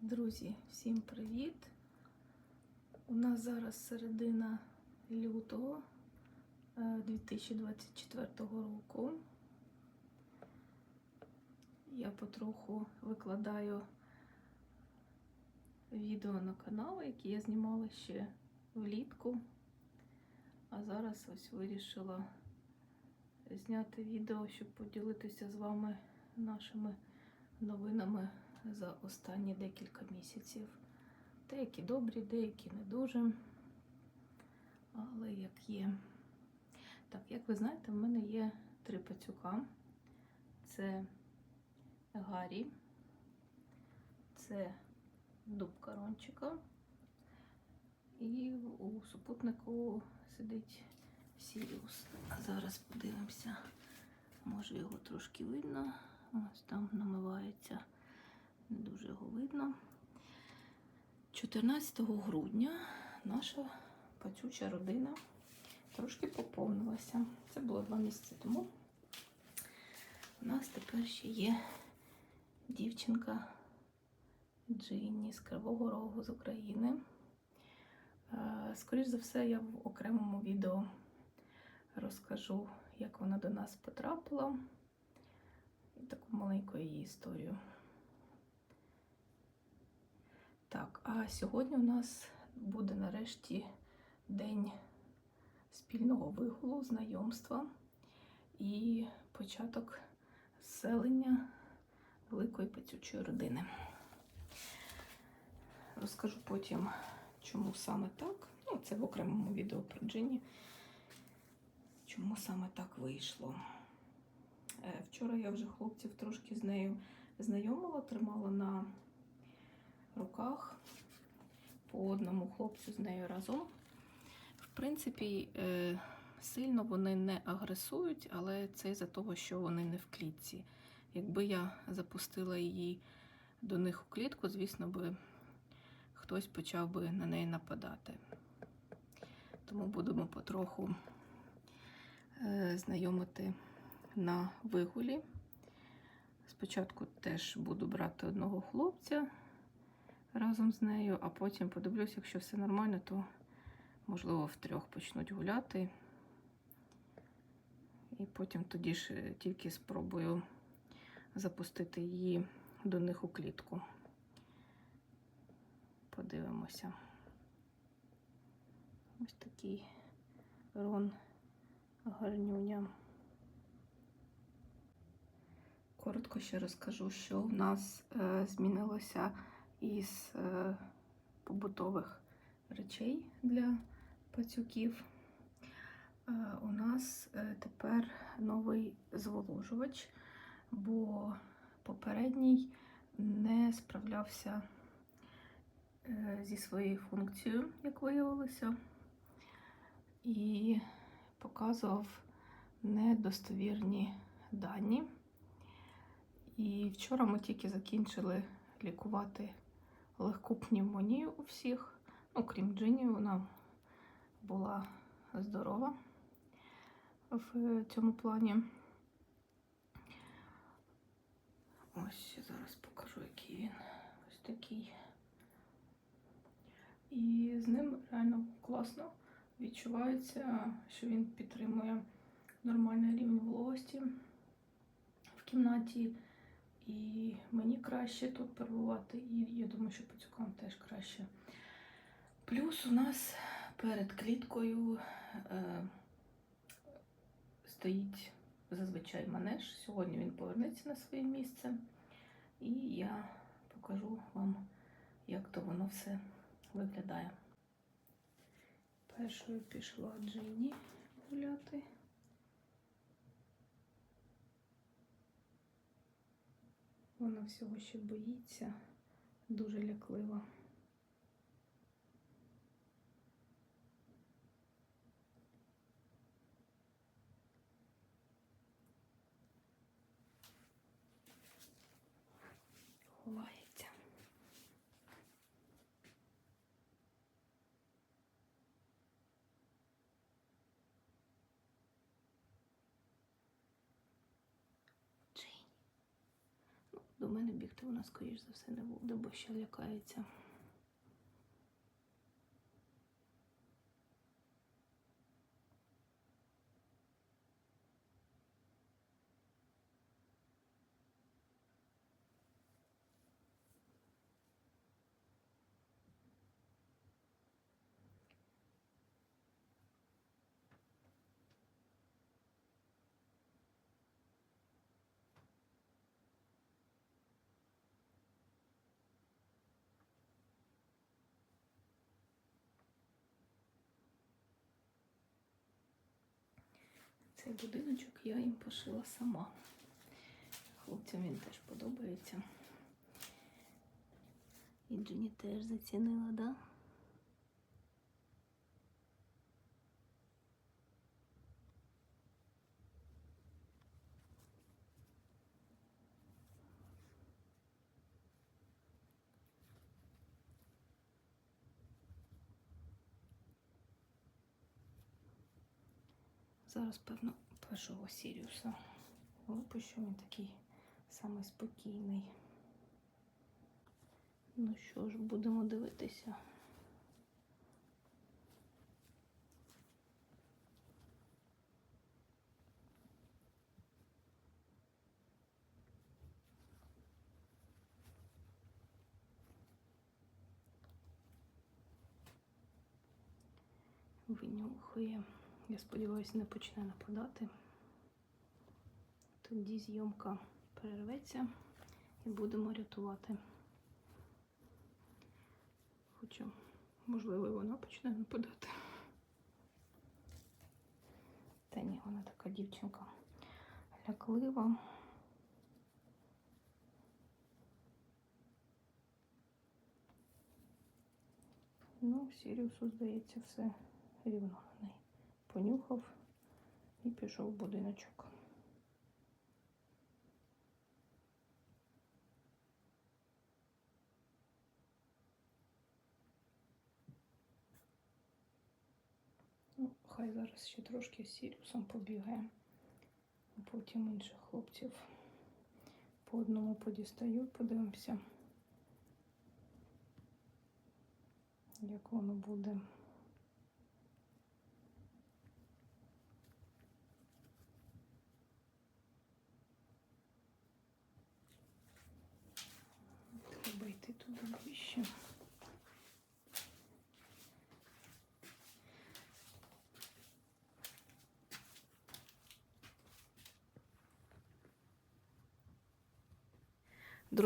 Друзі, всім привіт! У нас зараз середина лютого е, 2024 року. Я потроху викладаю відео на канал, які я знімала ще влітку. А зараз ось вирішила зняти відео, щоб поділитися з вами нашими новинами за останні декілька місяців. Деякі добрі, деякі не дуже. Але як є. Так, як ви знаєте, в мене є три пацюка. Це Гаррі, це дуб корончика. І у супутнику сидить Сіріус. А зараз подивимося, може його трошки видно. Ось там намивається, не дуже його видно. 14 грудня наша пацюча родина трошки поповнилася. Це було два місяці тому. У нас тепер ще є дівчинка Джинні з Кривого Рогу з України. Е, Скоріше за все, я в окремому відео розкажу, як вона до нас потрапила і таку маленьку її історію. Так, а сьогодні у нас буде нарешті день спільного вигулу, знайомства і початок зселення великої пацючої родини. Розкажу потім, чому саме так. Ну, це в окремому відео про Джині. Чому саме так вийшло? Е, Вчора я вже хлопців трошки з нею знайомила, тримала на руках по одному хлопцю з нею разом. В принципі, е, сильно вони не агресують, але це із-за того, що вони не в клітці. Якби я запустила її до них у клітку, звісно би хтось почав би на неї нападати. Тому будемо потроху е, знайомити на вигулі. Спочатку теж буду брати одного хлопця разом з нею, а потім подивлюсь, якщо все нормально, то, можливо, втрьох почнуть гуляти. І потім тоді ж е, тільки спробую запустити її до них у клітку. Подивимося. Ось такий рон гарнюня. Коротко ще розкажу, що в нас е, змінилося із е, побутових речей для пацюків. Е, у нас е, тепер новий зволожувач, бо попередній не справлявся зі своєю функцією, як виявилося, і показував недостовірні дані. І вчора ми тільки закінчили лікувати легку пневмонію у всіх. Ну, крім Джині, вона була здорова в цьому плані. Ось зараз покажу, який він. Ось такий. І з ним реально класно відчувається, що він підтримує нормальний рівень вологості в кімнаті. І мені краще тут перебувати, і я думаю, що пацюкам теж краще. Плюс у нас перед кліткою е, стоїть зазвичай манеж. Сьогодні він повернеться на своє місце. І я покажу вам, як то воно все виглядає. Першою пішла Джині гуляти. Вона всього ще боїться, дуже ляклива. Ховається. Джині. Ну, До мене бігти вона, скоріш за все, не буде, бо ще лякається. Цей будиночок я їм пошила сама. Хлопцям він теж подобається. І Джині теж зацінила, да? Зараз, певно, першого Сіріуса випущу. Він такий самий спокійний. Ну що ж, будемо дивитися. Винюхує. Я сподіваюся, не почне нападати. Тоді зйомка перерветься і будемо рятувати. Хоча, можливо, вона почне нападати. Та ні, вона така дівчинка ляклива. Ну, Сіріусу, здається, все рівно на неї понюхав і пішов в будиночок. Ну, хай зараз ще трошки з Сіріусом побігає, а потім інших хлопців по одному подістаю, подивимося, як воно буде.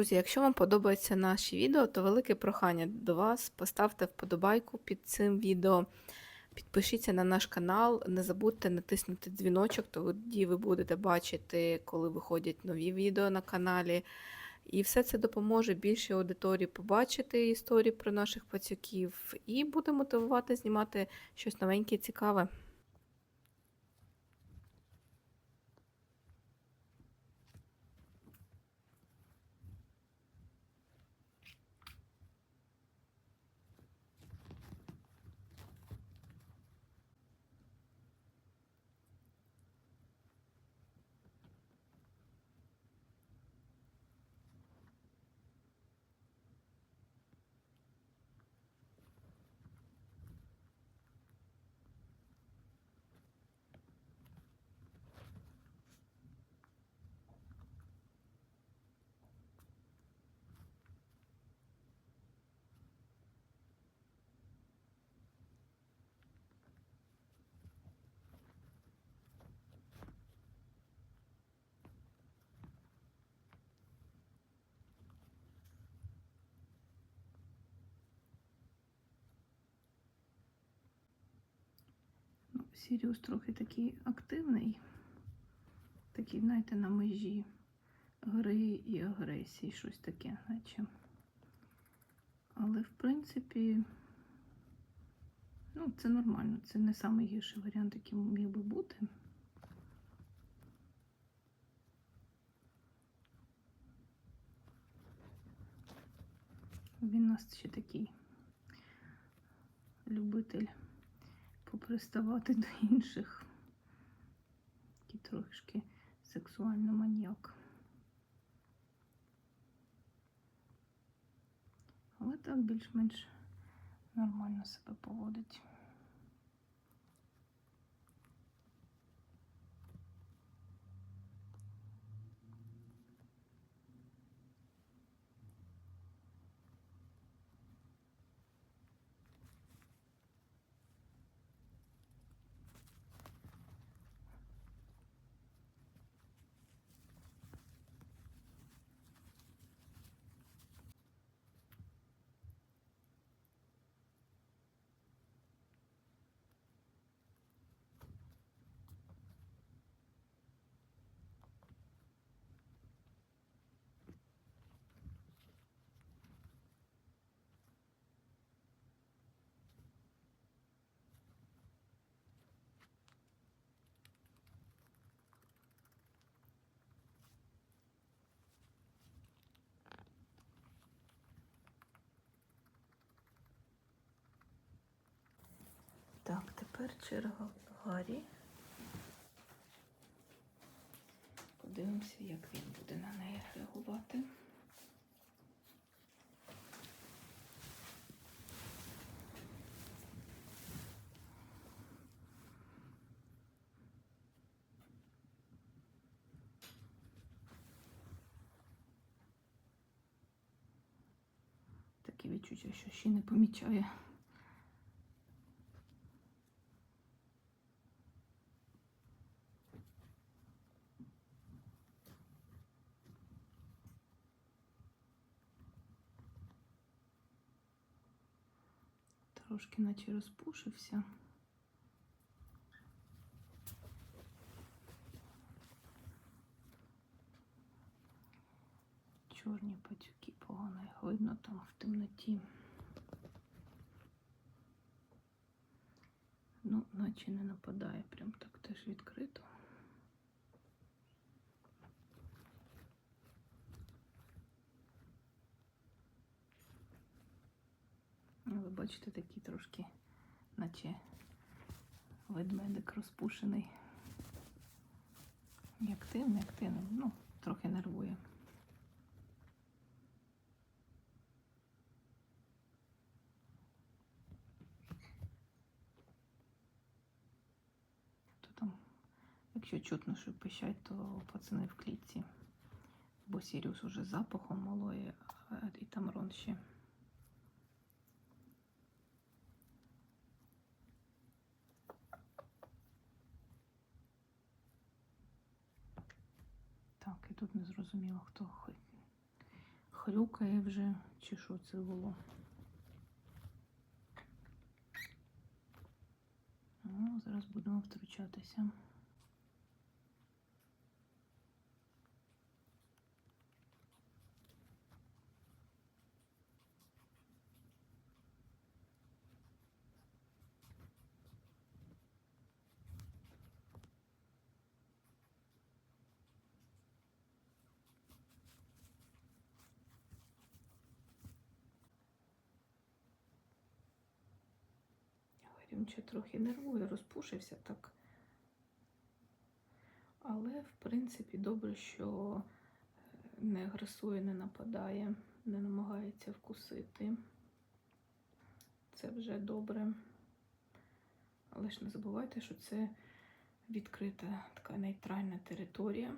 Друзі, якщо вам подобаються наші відео, то велике прохання до вас. Поставте вподобайку під цим відео. Підпишіться на наш канал, не забудьте натиснути дзвіночок, тоді ви будете бачити, коли виходять нові відео на каналі. І все це допоможе більшій аудиторії побачити історії про наших пацюків і буде мотивувати знімати щось новеньке і цікаве. Сіріус трохи такий активний, такий, знаєте, на межі гри і агресії, щось таке, наче. Але, в принципі, ну, це нормально, це не найгірший варіант, який міг би бути. Він у нас ще такий любитель поприставати до інших. Такий трошки сексуально маніяк. Але так більш-менш нормально себе поводить. Так, тепер черга Гаррі. Подивимося, як він буде на неї реагувати. Таке відчуття, що ще не помічає. Трошки наче розпушився. Чорні пацюки погано їх видно там в темноті. Ну, наче не нападає, прям так теж відкрито. Ви бачите, такий трошки, наче ведмедик розпушений. Не активний, активний, ну, трохи нервує. То там, якщо чутно, що пищать, то пацани в клітці. Бо Сіріус уже запахом малої, і там Рон ще. Так, і тут не зрозуміло, хто хрюкає вже, чи що це було. Ну, зараз будемо втручатися. Він ще трохи нервує, розпушився так. Але, в принципі, добре, що е, не агресує, не нападає, не намагається вкусити. Це вже добре. Але ж не забувайте, що це відкрита така нейтральна територія.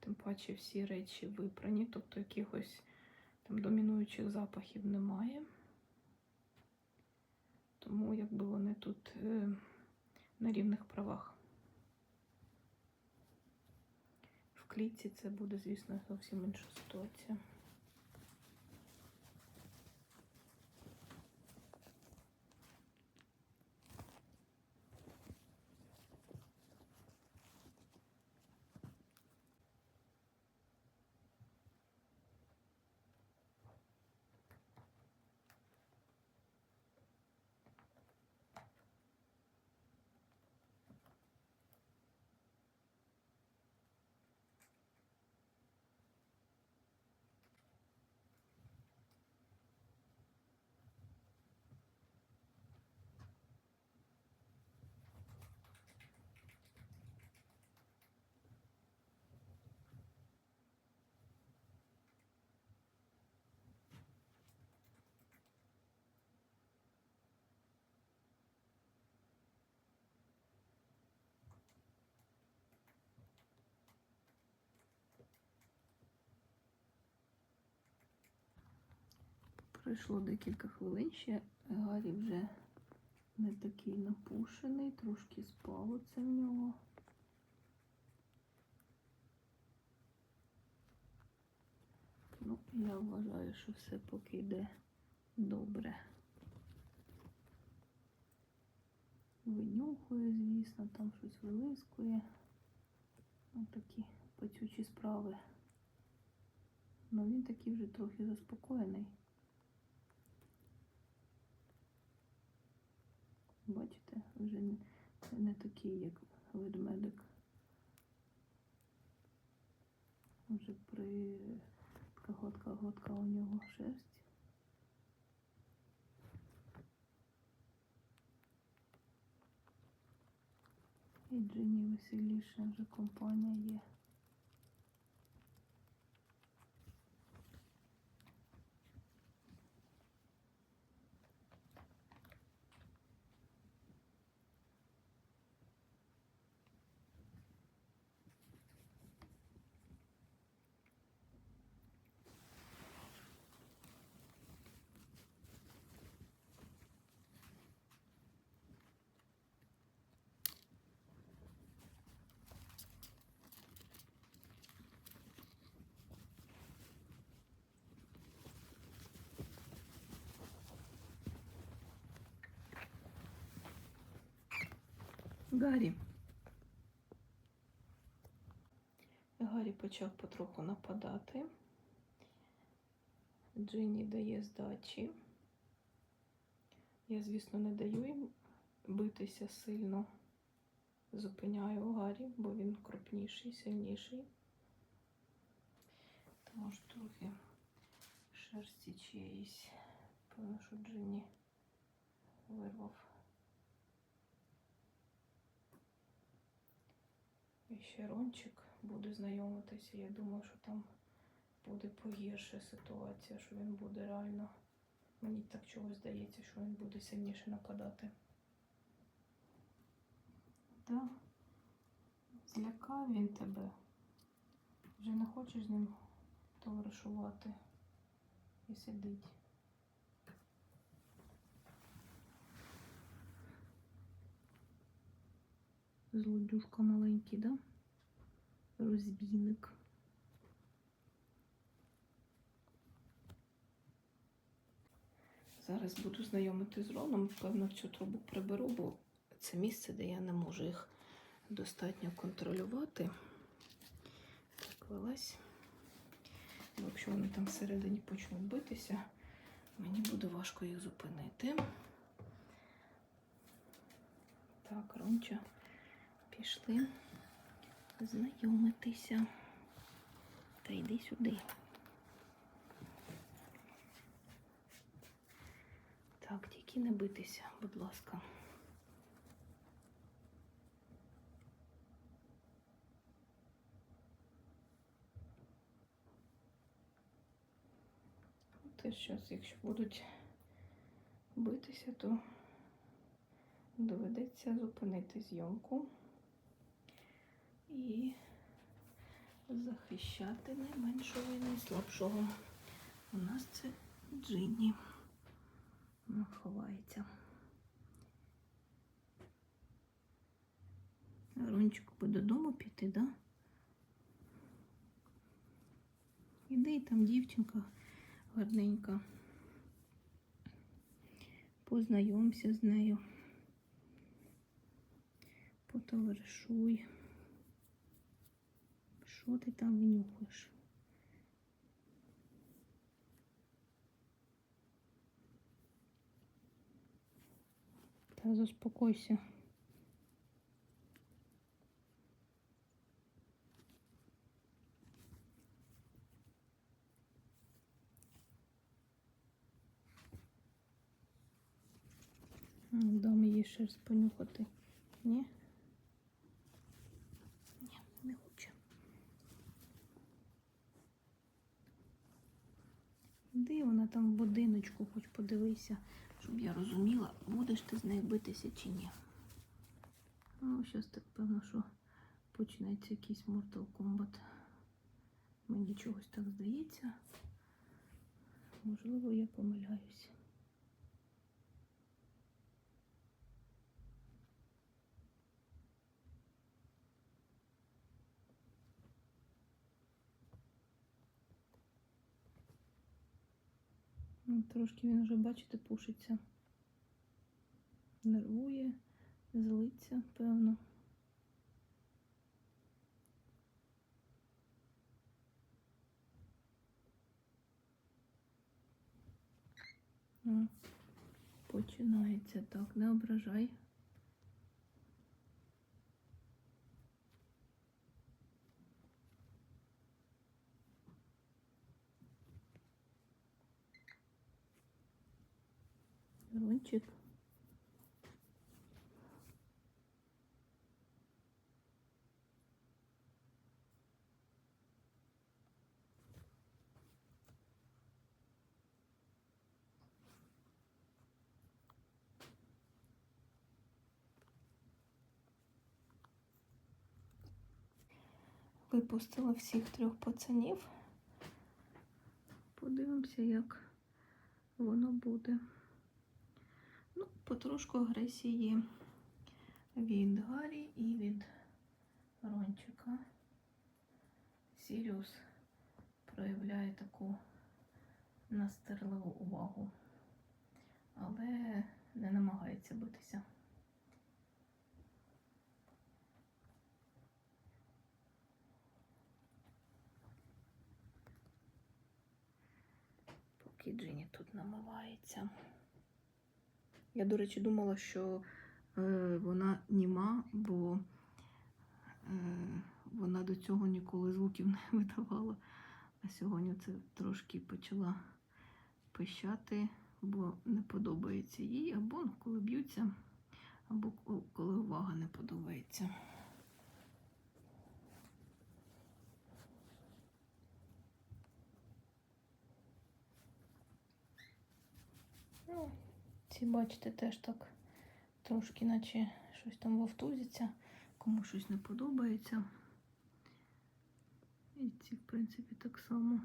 Тим паче всі речі випрані, тобто якихось там домінуючих запахів немає. Тому якби вони тут е, на рівних правах. В клітці це буде, звісно, зовсім інша ситуація. Пройшло декілька хвилин ще. Гаррі вже не такий напушений, трошки спало це в нього. Ну, я вважаю, що все поки йде добре. Винюхує, звісно, там щось вилискує. Ось такі пацючі справи. Ну він такий вже трохи заспокоєний. Бачите, вже не, не такий, як ведмедик. Вже при така годка-годка у нього шерсть. І Джині веселіше вже компанія є. Гаррі. Гаррі почав потроху нападати. Джинні дає здачі. Я, звісно, не даю їм битися сильно. Зупиняю Гаррі, бо він крупніший, сильніший. Тому ж трохи шерсті чиїсь. Певно, що Джинні вирвав. І ще Рончик буде знайомитися. Я думаю, що там буде погірша ситуація, що він буде реально. Мені так чогось здається, що він буде сильніше нападати. Так, злякав він тебе. Вже не хочеш з ним товаришувати і сидить. Злодюшка маленький, да? Розбійник. Зараз буду знайомити з Роном. Певно, цю трубу приберу, бо це місце, де я не можу їх достатньо контролювати. Так, вилазь. Бо якщо вони там всередині почнуть битися, мені буде важко їх зупинити. Так, Ронча, пішли знайомитися. Та йди сюди. Так, тільки не битися, будь ласка. Теж зараз, якщо будуть битися, то доведеться зупинити зйомку і захищати найменшого і найслабшого. У нас це Джинні. Вона ховається. Рончик би додому піти, да? Іди там дівчинка гарненька. Познайомся з нею. Потоваришуй. Що ти там винюхаєш? Та заспокойся. Дам їй шерсть понюхати. Ні, не хоче. Іди вона там в будиночку, хоч подивися, щоб я розуміла, будеш ти з нею битися чи ні. Ну, зараз так певно, що почнеться якийсь Mortal Kombat. Мені чогось так здається. Можливо, я помиляюсь. Трошки він вже, бачите, пушиться. Нервує, злиться, певно. Починається так, не ображай. Рончик. Випустила всіх трьох пацанів. Подивимося, як воно буде. Потрошку агресії від Гаррі і від Рончика. Сіріус проявляє таку настирливу увагу, але не намагається битися. Поки Джині тут намивається. Я, до речі, думала, що е, вона німа, бо е, вона до цього ніколи звуків не видавала. А сьогодні це трошки почала пищати, бо не подобається їй, або ну, коли б'ються, або коли увага не подобається. Ці, бачите, теж так трошки, наче щось там вовтузиться, кому щось не подобається. І ці, в принципі, так само.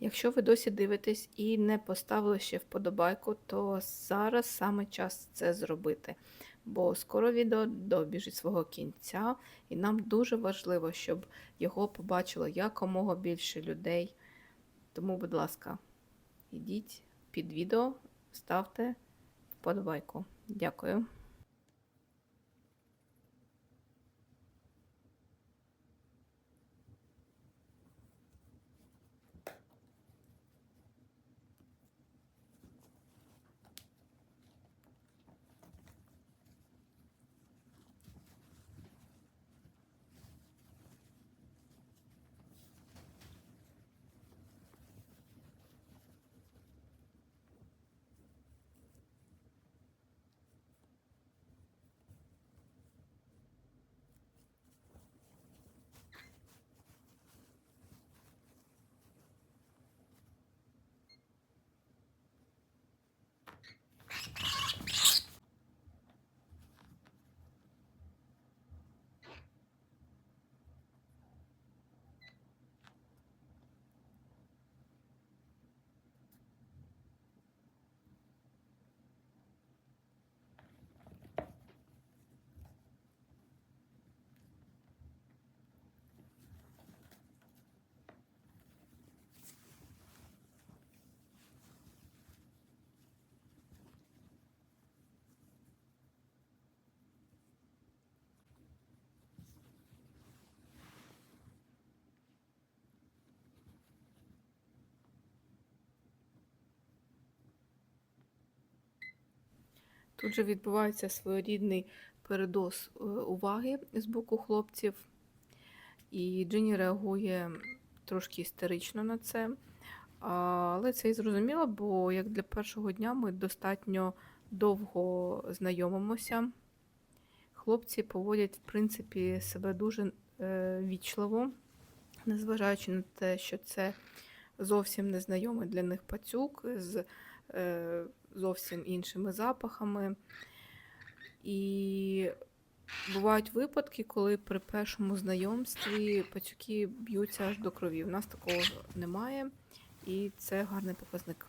Якщо ви досі дивитесь і не поставили ще вподобайку, то зараз саме час це зробити. Бо скоро відео добіжить свого кінця, і нам дуже важливо, щоб його побачило якомога більше людей. Тому, будь ласка, йдіть під відео, ставте вподобайку. Дякую. Тут же відбувається своєрідний передоз е, уваги з боку хлопців, і Джині реагує трошки істерично на це. Але це і зрозуміло, бо як для першого дня ми достатньо довго знайомимося. Хлопці поводять, в принципі, себе дуже е, вічливо, незважаючи на те, що це зовсім незнайомий для них пацюк з зовсім іншими запахами. І бувають випадки, коли при першому знайомстві пацюки б'ються аж до крові. У нас такого немає, і це гарний показник.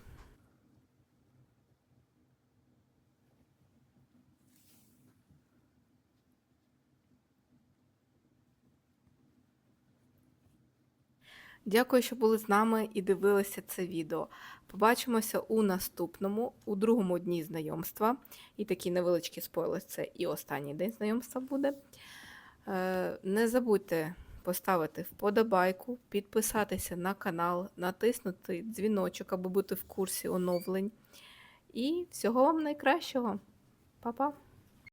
Дякую, що були з нами і дивилися це відео. Побачимося у наступному, у другому дні знайомства. І такий невеличкий спойлер це і останній день знайомства буде. Е, Не забудьте поставити вподобайку, підписатися на канал, натиснути дзвіночок, аби бути в курсі оновлень. І всього вам найкращого. Па-па!